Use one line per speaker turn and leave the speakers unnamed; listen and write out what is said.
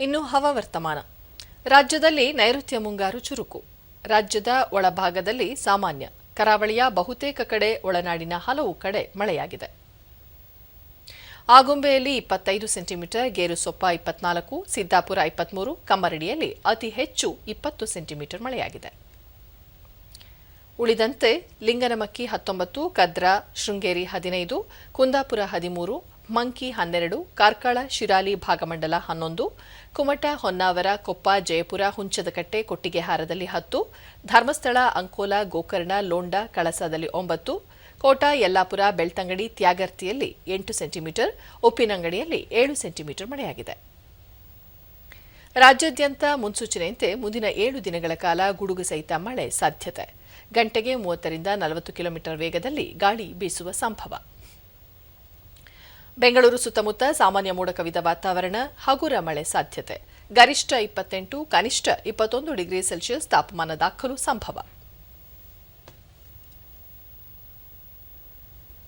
ಇನ್ನು ಹವಾವರ್ತಮಾನ ರಾಜ್ಯದಲ್ಲಿ ನೈಋತ್ಯ ಮುಂಗಾರು ಚುರುಕು. ರಾಜ್ಯದ ಒಳಭಾಗದಲ್ಲಿ ಸಾಮಾನ್ಯ. ಕರಾವಳಿಯ ಬಹುತೇಕ ಕಡೆ ಒಳನಾಡಿನ ಹಲವು ಕಡೆ ಮಳೆಯಾಗಿದೆ. ಆಗುಂಬೆಯಲ್ಲಿ ಇಪ್ಪತ್ತೈದು ಸೆಂಟಿಮೀಟರ್, ಗೇರುಸೊಪ್ಪ ಇಪ್ಪತ್ನಾಲ್ಕು, ಸಿದ್ದಾಪುರ ಇಪ್ಪತ್ಮೂರು, ಕಮ್ಮರಡಿಯಲ್ಲಿ ಅತಿ ಹೆಚ್ಚು ಇಪ್ಪತ್ತು ಸೆಂಟಿಮೀಟರ್ ಮಳೆಯಾಗಿದೆ. ಉಳಿದಂತೆ ಲಿಂಗನಮಕ್ಕಿ ಹತ್ತೊಂಬತ್ತು, ಕದ್ರಾ, ಶೃಂಗೇರಿ ಹದಿನೈದು, ಕುಂದಾಪುರ ಹದಿಮೂರು ಮಂಕಿ ಹನ್ನೆರಡು, ಕಾರ್ಕಳ, ಶಿರಾಲಿ ಭಾಗಮಂಡಲ ಹನ್ನೊಂದು, ಕುಮಟ, ಹೊನ್ನಾವರ, ಕೊಪ್ಪ, ಜಯಪುರ, ಹುಂಚದಕಟ್ಟೆ ಕೊಟ್ಟಿಗೆಹಾರದಲ್ಲಿ ಹತ್ತು, ಧರ್ಮಸ್ಥಳ, ಅಂಕೋಲ, ಗೋಕರ್ಣ, ಲೋಂಡ, ಕಳಸದಲ್ಲಿ ಒಂಬತ್ತು, ಕೋಟ, ಯಲ್ಲಾಪುರ, ಬೆಳ್ತಂಗಡಿ, ತ್ಯಾಗರ್ತಿಯಲ್ಲಿ ಎಂಟು ಸೆಂಟಿಮೀಟರ್, ಉಪ್ಪಿನಂಗಡಿಯಲ್ಲಿ ಏಳು ಸೆಂಟಿಮೀಟರ್ ಮಳೆಯಾಗಿದೆ. ರಾಜ್ಯಾದ್ಯಂತ ಮುನ್ಸೂಚನೆಯಂತೆ ಮುಂದಿನ ಏಳು ದಿನಗಳ ಕಾಲ ಗುಡುಗು ಸಹಿತ ಮಳೆ ಸಾಧ್ಯತೆ. ಗಂಟೆಗೆ ಮೂವತ್ತರಿಂದ ನಲವತ್ತು ಕಿಲೋಮೀಟರ್ ವೇಗದಲ್ಲಿ ಗಾಳಿ ಬೀಸುವ ಸಂಭವ. ಬೆಂಗಳೂರು ಸುತ್ತಮುತ್ತ ಸಾಮಾನ್ಯ ಮೋಡ ಕವಿದ ವಾತಾವರಣ ಹಗುರ ಮಳೆ ಸಾಧ್ಯತೆ. ಗರಿಷ್ಠ ಇಪ್ಪತ್ತೆಂಟು, ಕನಿಷ್ಠ ಇಪ್ಪತ್ತೊಂದು ಡಿಗ್ರಿ ಸೆಲ್ಸಿಯಸ್ ತಾಪಮಾನ ದಾಖಲು ಸಂಭವ.